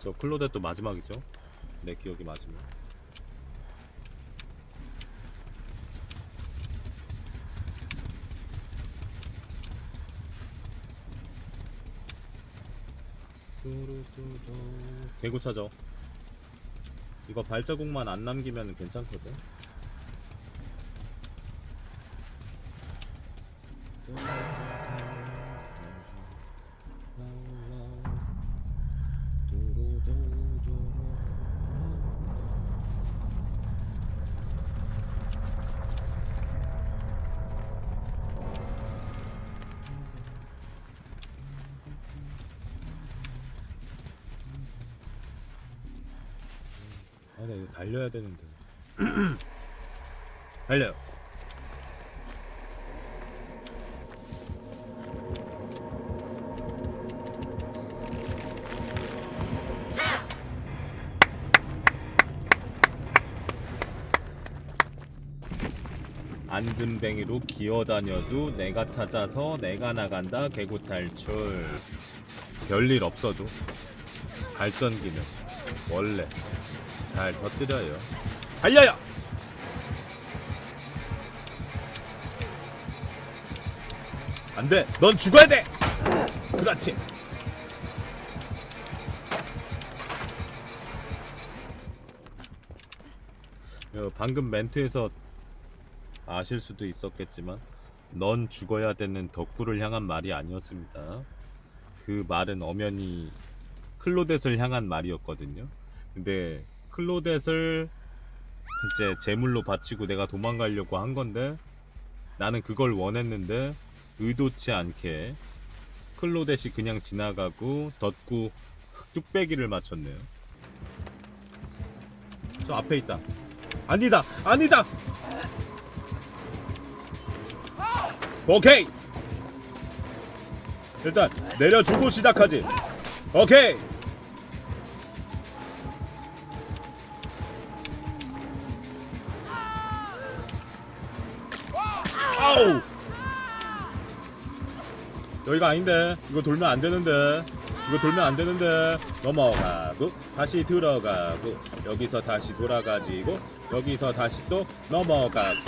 저 클로데 또 마지막이죠. 내 기억이. 뚜루뚜루. 개구 찾아. 이거 발자국만 안 남기면 괜찮거든. 아, 나 이거 달려야 되는데. 달려요. 안전뱅이로 기어다녀도 내가 찾아서 내가 나간다 개구 탈출 별일 없어도 발전기는 원래 잘 터뜨려요. 달려요! 안 돼! 넌 죽어야 돼! 그렇지! 어, 방금 멘트에서 아실 수도 있었겠지만 넌 죽어야 되는 덕구를 향한 말이 아니었습니다. 그 말은 엄연히 클로댓을 향한 말이었거든요. 근데 클로댓을 이제 제물로 바치고 내가 도망가려고 한 건데 나는 그걸 원했는데 의도치 않게 클로댓이 그냥 지나가고 덧구 뚝배기를 맞췄네요. 저 앞에 있다. 아니다, 아니다. 오케이. 일단 내려주고 시작하지. 오케이. 아우. 여기가 아닌데. 이거 돌면 안 되는데. 이거 돌면 안 되는데. 넘어가고 다시 들어가고 여기서 다시 돌아가지고 여기서 다시 또 넘어가고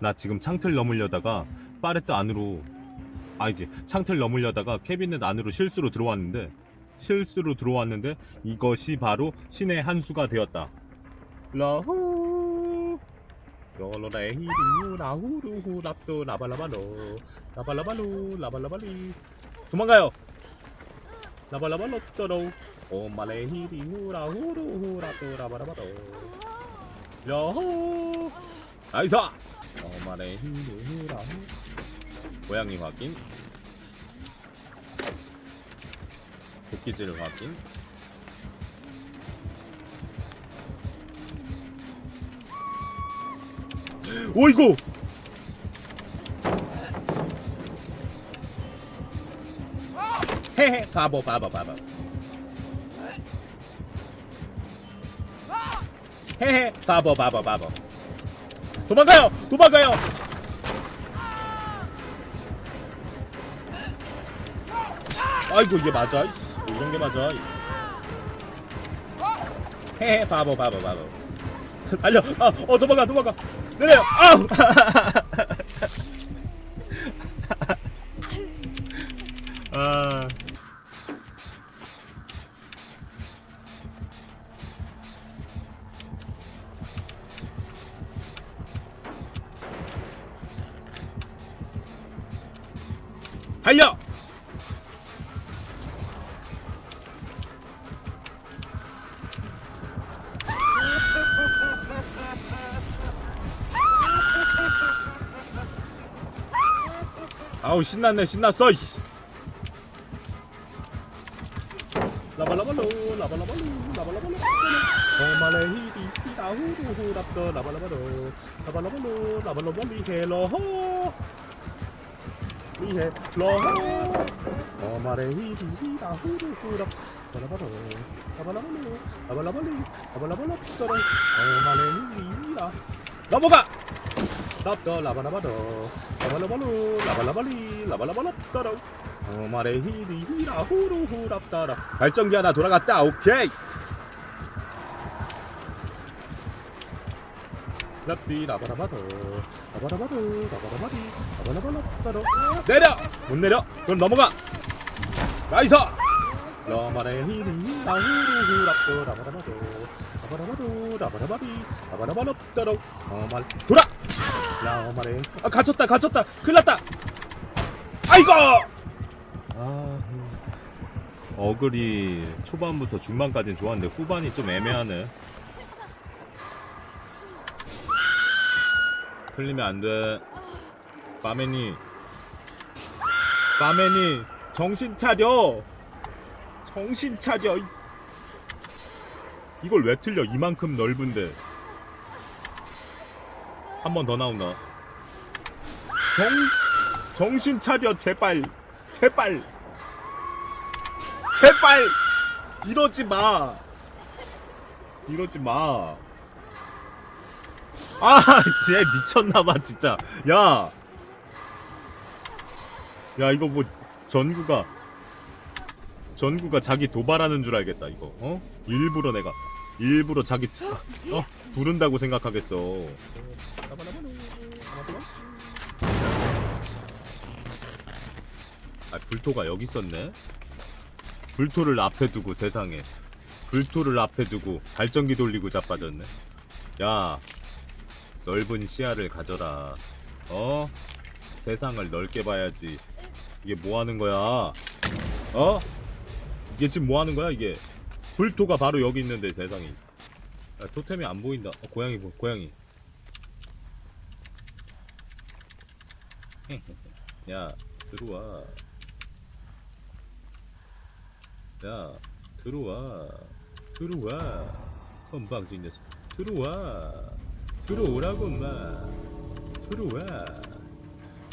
나 지금 창틀 넘으려다가 파레트 안으로 아니지 창틀 넘으려다가 캐비넷 안으로 실수로 들어왔는데 실수로 들어왔는데 이것이 바로 신의 한 수가 되었다. 라후. 요로레히루 라후루후. 랍도 라발라발로. 라발라발로 라발라발리. 도망가요. 라발라발로 떠로 오마레 히리후 라후루후. 랍도 라발라발로. 야호 나이스. 어마레 히루라 고양이 확인 도끼질 확인. 오이고 헤헤 바보 바보 바보. 헤헤 바보 바보 바보. 도망가요 도망가요! 아이고 이게 맞아 이런 게 맞아 헤헤 바보 바보 바보. 달려! 아 어 도망가 도망가. 내려 아우 아. 달려 아우 신났네 신났어 이씨. 라발라발로 라발라발로 라발라발로. 오마레 히리 히다후루 랍더 라발라발로. 라발라발로 라발라발리 헬로호 리헤 로호 오마레 히리 히다후루 후랍 라발라발로 라발라발로 라발라발리 라발라발로. 랍더 오마레 히리 히라 넘어가 덥더 라바라바더 라바라바루 라발라발리 라발라발랍더러 오마레 히리 히라 후루 후랍더러 발전기 하나 돌아갔다. 오케이. 랍디 라바라바더 라바라바더 라바라바리 라바라발랍더러 내려! 못 내려! 그럼 넘어가! 나이스! 러마레 히리 히라 후루 후랍더 라바라바더 라바라바도 라바라바리 라바라바랍더러 어말 돌아! 라마레 아 갇혔다 갇혔다. 큰일났다. 아이고! 아 어글이 초반부터 중반까지는 좋았는데 후반이 좀 애매하네. 틀리면 안돼. 빠메니. 빠메니 정신 차려. 정신 차려 이- 이걸 왜 틀려? 이만큼 넓은데. 한 번 더 나온다. 정 정신 차려 제발. 제발. 제발. 이러지 마. 이러지 마. 아, 쟤 미쳤나봐, 진짜. 야! 야, 이거 뭐, 전구가, 전구가 자기 도발하는 줄 알겠다, 이거. 어? 일부러 내가, 일부러 자기, 트- 어? 부른다고 생각하겠어. 아, 불토가 여기 있었네? 불토를 앞에 두고 세상에. 불토를 앞에 두고 발전기 돌리고 자빠졌네. 야, 넓은 시야를 가져라. 어? 세상을 넓게 봐야지. 이게 뭐 하는 거야? 어? 이게 지금 뭐 하는 거야, 이게? 불토가 바로 여기 있는데 세상에. 야, 토템이 안 보인다. 어, 고양이, 보- 고양이. 야, 들어와. 야, 들어와. 들어와. 건방진 녀석. 들어와. 들어오라고 마. 들어와.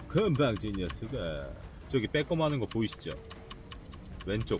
건방진 녀석아. 저기 빼꼼 하는 거 보이시죠? 왼쪽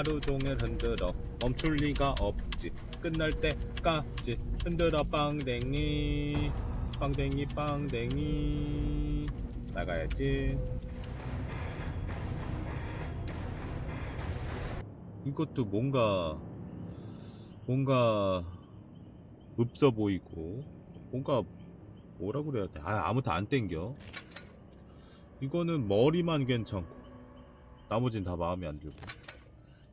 루 종일 흔들어 멈출 리가 없지 끝날 때까지 흔들어 빵댕이 빵댕이 빵댕이 나가야지 이것도 뭔가 뭔가 없어 보이고 뭔가 뭐라 그래야 돼? 아 아무튼 안 땡겨. 이거는 머리만 괜찮고 나머진 다 마음에 안 들고.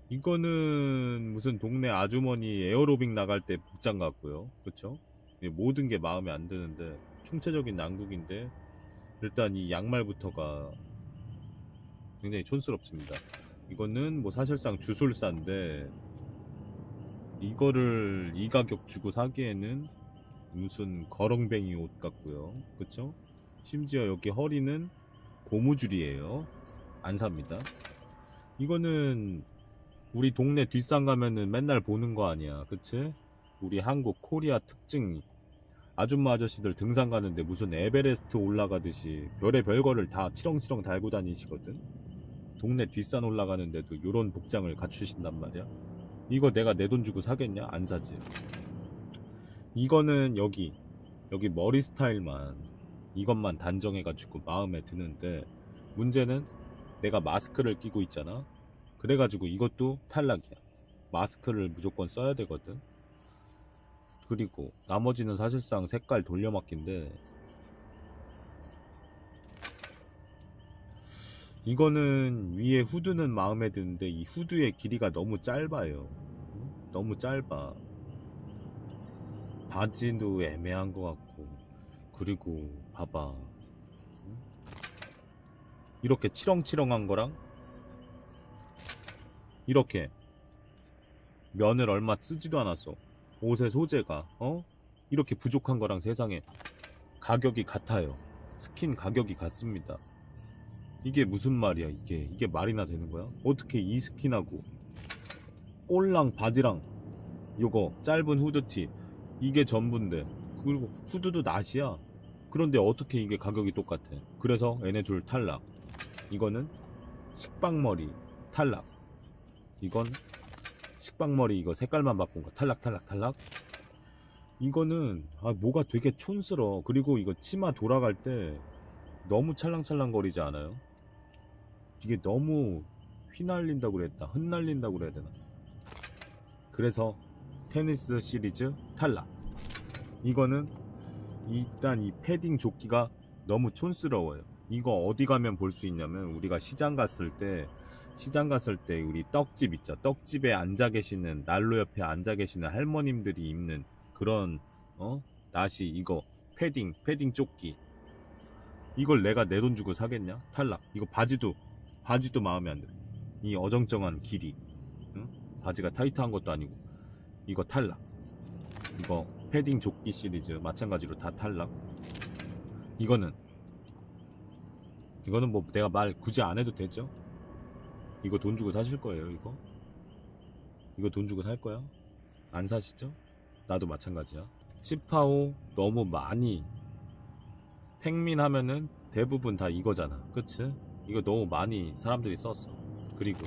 이거는 무슨 동네 아주머니 에어로빅 나갈 때 복장 같고요. 그렇죠? 모든 게 마음에 안 드는데 총체적인 난국인데 일단 이 양말부터가 굉장히 촌스럽습니다. 이거는 뭐 사실상 주술사인데 이거를 이 가격 주고 사기에는 무슨 거렁뱅이 옷 같고요. 그쵸? 심지어 여기 허리는 고무줄이에요. 안 삽니다. 이거는 우리 동네 뒷산 가면은 맨날 보는 거 아니야. 그치? 우리 한국 코리아 특징 아줌마 아저씨들 등산 가는데 무슨 에베레스트 올라가듯이 별의 별거를 다 치렁치렁 달고 다니시거든. 동네 뒷산 올라가는데도 요런 복장을 갖추신단 말이야. 이거 내가 내 돈 주고 사겠냐? 안 사지. 이거는 여기 여기 머리 스타일만 이것만 단정해가지고 마음에 드는데 문제는 내가 마스크를 끼고 있잖아. 그래가지고 이것도 탈락이야. 마스크를 무조건 써야 되거든. 그리고 나머지는 사실상 색깔 돌려막기인데 이거는 위에 후드는 마음에 드는데 이 후드의 길이가 너무 짧아요. 응? 너무 짧아. 바지도 애매한 것 같고 그리고 봐봐 응? 이렇게 치렁치렁한 거랑 이렇게 면을 얼마 쓰지도 않았어 옷의 소재가 어 이렇게 부족한 거랑 세상에 가격이 같아요. 스킨 가격이 같습니다. 이게 무슨 말이야, 이게. 이게 말이나 되는 거야? 어떻게 이 스킨하고 꼴랑 바지랑 요거 짧은 후드티 이게 전부인데 그리고 후드도 낫이야. 그런데 어떻게 이게 가격이 똑같아? 그래서 얘네 둘 탈락. 이거는 식빵머리 탈락. 이건 식빵머리 이거 색깔만 바꾼 거 탈락 탈락 탈락. 이거는 아 뭐가 되게 촌스러. 그리고 이거 치마 돌아갈 때 너무 찰랑찰랑 거리지 않아요? 이게 너무 휘날린다고 그랬다. 흩날린다고 그래야 되나? 그래서 테니스 시리즈 탈락. 이거는 일단 이 패딩 조끼가 너무 촌스러워요. 이거 어디 가면 볼 수 있냐면 우리가 시장 갔을 때 시장 갔을 때 우리 떡집 있죠. 떡집에 앉아 계시는 난로 옆에 앉아 계시는 할머님들이 입는 그런 어 나시 이거 패딩 패딩 조끼 이걸 내가 내 돈 주고 사겠냐? 탈락. 이거 바지도 바지도 마음에 안 들어. 이 어정쩡한 길이 응? 바지가 타이트한 것도 아니고 이거 탈락. 이거 패딩 조끼 시리즈 마찬가지로 다 탈락. 이거는 이거는 뭐 내가 말 굳이 안 해도 되죠? 이거 돈 주고 사실 거예요, 이거? 이거 돈 주고 살 거야? 안 사시죠? 나도 마찬가지야. 치파오 너무 많이 팽민 하면은 대부분 다 이거잖아. 그치? 이거 너무 많이 사람들이 썼어. 그리고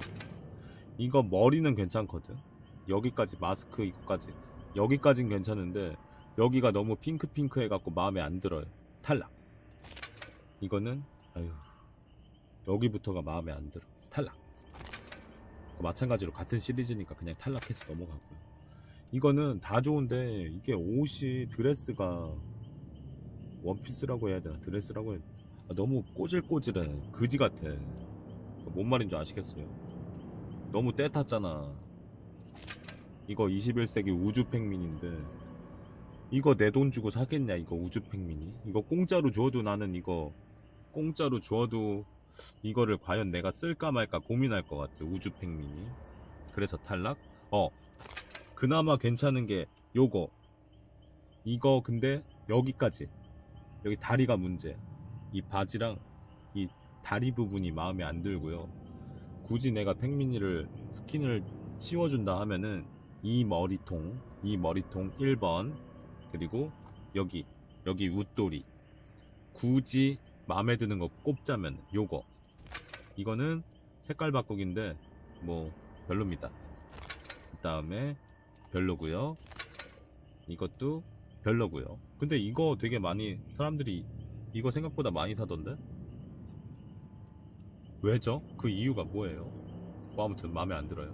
이거 머리는 괜찮거든. 여기까지 마스크 이거까지 여기까진 괜찮은데 여기가 너무 핑크핑크 해갖고 마음에 안 들어요. 탈락. 이거는 아유 여기부터가 마음에 안 들어. 탈락. 마찬가지로 같은 시리즈니까 그냥 탈락해서 넘어가고요. 이거는 다 좋은데 이게 옷이 드레스가 원피스라고 해야 되나? 드레스라고 해야 되나? 아, 너무 꼬질꼬질해. 그지 같아. 뭔 말인 줄 아시겠어요? 너무 때 탔잖아. 이거 21세기 우주 팽민인데 이거 내 돈 주고 사겠냐 이거 우주 팽민이? 이거 공짜로 줘도 나는 이거 공짜로 줘도 이거를 과연 내가 쓸까 말까 고민할 것 같아 우주 팽민이. 그래서 탈락? 어 그나마 괜찮은 게 요거. 이거 근데 여기까지. 여기 다리가 문제. 이 바지랑 이 다리 부분이 마음에 안 들고요. 굳이 내가 팽민이를 스킨을 씌워준다 하면은 이 머리통 이 머리통 1번 그리고 여기 여기 웃돌이. 굳이 마음에 드는 거 꼽자면 요거. 이거는 색깔 바꾸기인데 뭐 별로입니다. 그 다음에 별로고요. 이것도 별로고요. 근데 이거 되게 많이 사람들이 이거 생각보다 많이 사던데? 왜죠? 그 이유가 뭐예요? 뭐 아무튼 마음에 안 들어요.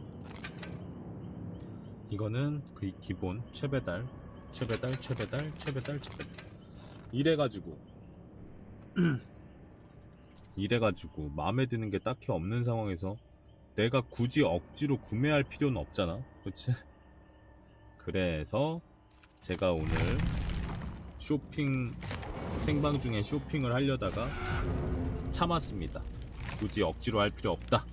이거는 그 기본 최배달 최배달 최배달 최배달 최배달. 이래가지고 이래가지고 마음에 드는 게 딱히 없는 상황에서 내가 굳이 억지로 구매할 필요는 없잖아. 그렇지? 그래서 제가 오늘 쇼핑 생방 중에 쇼핑을 하려다가 참았습니다. 굳이 억지로 할 필요 없다